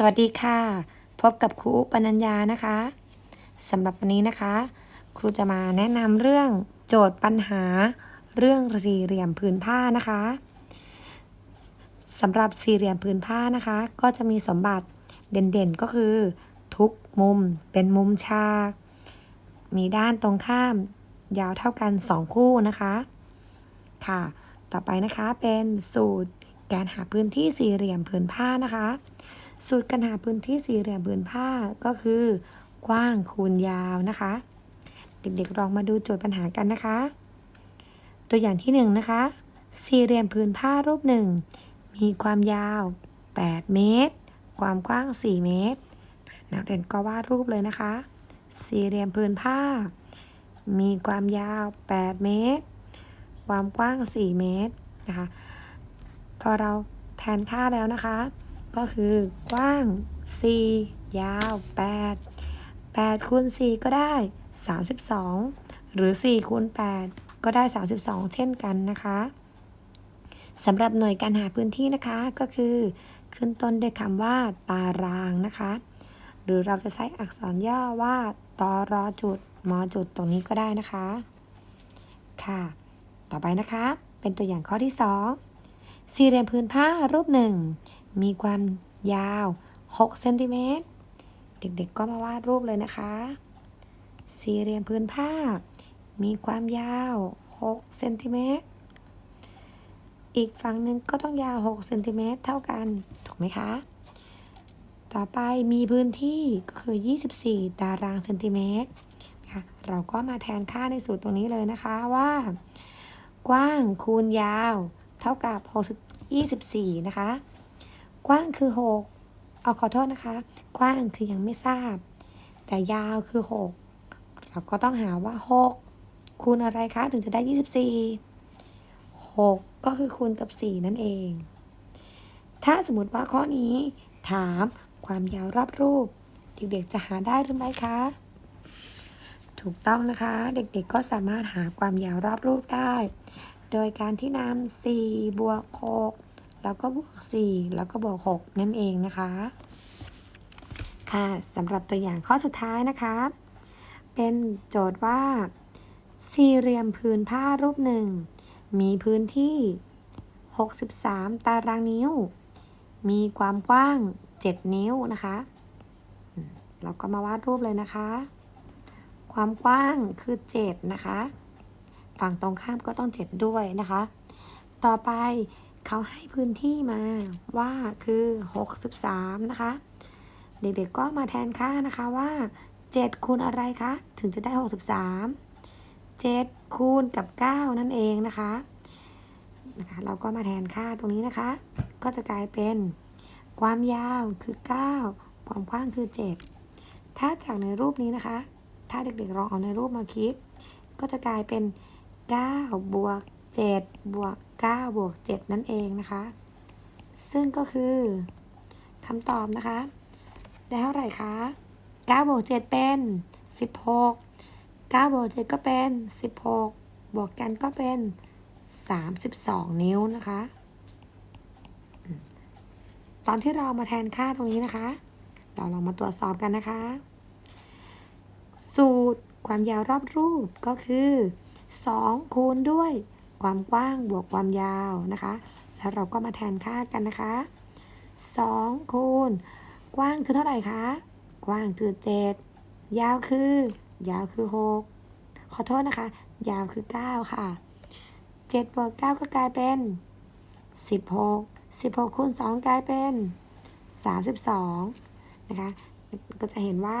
สวัสดีค่ะ พบกับครูปนัญญานะคะสำหรับวันนี้นะคะ ครูจะมาแนะนำเรื่องโจทย์ปัญหา เรื่องสี่เหลี่ยมผืนผ้านะคะสำหรับสี่เหลี่ยมผืนผ้านะคะ ก็จะมีสมบัติเด่นๆก็คือ ทุกมุมเป็นมุมฉาก มีด้านตรงข้าม ยาวเท่ากัน2คู่นะคะค่ะ ต่อไปนะคะเป็นสูตรการหาพื้นที่สี่เหลี่ยมผืนผ้านะคะ สูตรการหาพื้นที่สี่เหลี่ยมผืนผ้าก็คือ กว้างคูณยาวนะคะ เด็กๆลองมาดูโจทย์ปัญหากันนะคะ ตัวอย่างที่1นนะคะสี่เหลี่ยมผืนผ้ารูปหนึ่งมีความยาว 8 เมตร ความกว้าง 4 เมตร นักเรียนก็วาดรูปเลยนะคะ สี่เหลี่ยมผืนผ้า มีความยาว 8 เมตร ความกว้าง 4 เมตรนะคะ พอเราแทนค่าแล้วนะคะ ก็คือกว้าง 4 ยาว 8 8คูณ4ก็ได้ 32 หรือ4คูณ8ก็ได้ 32 เช่นกันนะคะสำหรับหน่วยการหาพื้นที่นะคะก็คือ ขึ้นต้นด้วยคำว่าตารางนะคะ หรือเราจะใช้อักษรย่อว่าตอรอจุดมอจุดตรงนี้ก็ได้นะคะ ค่ะ ต่อไปนะคะ เป็นตัวอย่างข้อที่ 2 สี่เหลี่ยมพื้นผ้ารูปหนึ่ง มีความยาว6เซนติเมตร เด็กๆก็มาวาดรูปเลยนะคะ สี่เหลี่ยมพื้นผ้า มีความยาว6เซนติเมตร อีกฝั่งหนึ่งก็ต้องยาว6เซนติเมตรเท่ากัน ถูกไหมคะ ต่อไปมีพื้นที่ก็คือ 24 ตารางเซนติเมตรค่ะเราก็มาแทนค่าในสูตรตรงนี้เลยนะคะว่า กว้างคูณยาว เท่ากับ 6 24 นะคะ กว้างคือ 6 เอาขอโทษนะคะ กว้างคือยังไม่ทราบ แต่ยาวคือ 6 เราก็ต้องหาว่า 6 คูณอะไรคะ ถึงจะได้ 24 6 ก็คือคูณกับ 4 นั่นเอง ถ้าสมมติว่าข้อนี้ถามความยาวรอบรูป เด็กๆจะหาได้หรือไม่คะ ถูกต้องนะคะ เด็กๆก็สามารถหาความยาวรอบรูปได้ โดยการที่นำ4บวก6 แล้วก็บวก 4 แล้วก็บวก 6 นั่นเองนะคะ ค่ะสำหรับตัวอย่างข้อสุดท้ายนะคะ เป็นโจทย์ว่า สี่เหลี่ยมผืนผ้ารูปหนึ่ง มีพื้นที่ 63 ตารางนิ้ว มีความกว้าง 7 นิ้วนะคะเราก็มาวาดรูปเลยนะคะ ความกว้างคือ 7 นะคะ ฝั่งตรงข้ามก็ต้อง 7 ด้วยนะคะ ต่อไป เขาให้พื้นที่มาว่าคือ 63 นะคะ เด็กๆก็มาแทนค่านะคะว่า 7 คูณอะไรคะ ถึงจะได้ 63 7 คูณกับ 9 นั่นเองนะคะนะคะ เราก็มาแทนค่าตรงนี้นะคะ ก็จะกลายเป็น ความยาวคือ 9 ความกว้างคือ 7 ถ้าจากในรูปนี้นะคะ ถ้าเด็กๆลองเอาในรูปมาคิด ก็จะกลายเป็น 9 บวก 7 บวก 9 บวก 7 นั่นเองนะคะ ซึ่งก็คือคำตอบนะคะ ได้เท่าไหร่คะ9บวก7เป็น 16 9บวก7ก็เป็น 16 บวกกันก็เป็น 32 นิ้วนะคะ ตอนที่เรามาแทนค่าตรงนี้นะคะ เราลองมาตรวจสอบกันนะคะ สูตรความยาวรอบรูปก็คือ 2 คูณด้วย ความกว้างบวกความยาวนะคะ แล้วเราก็มาแทนค่ากันนะคะ2คูณกว้างคือเท่าไหร่คะ กว้างคือ 7 ยาวคือ ยาวคือ 6 ขอโทษนะคะ ยาวคือ 9 ค่ะ7บวก9ก็กลายเป็น 16 16คูณ2กลายเป็น 32 นะคะ ก็จะเห็นว่า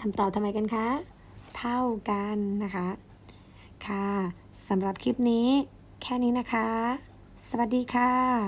คำตอบทำไมกันคะ เท่ากันนะคะ ค่ะ สำหรับคลิปนี้ แค่นี้นะคะ สวัสดีค่ะ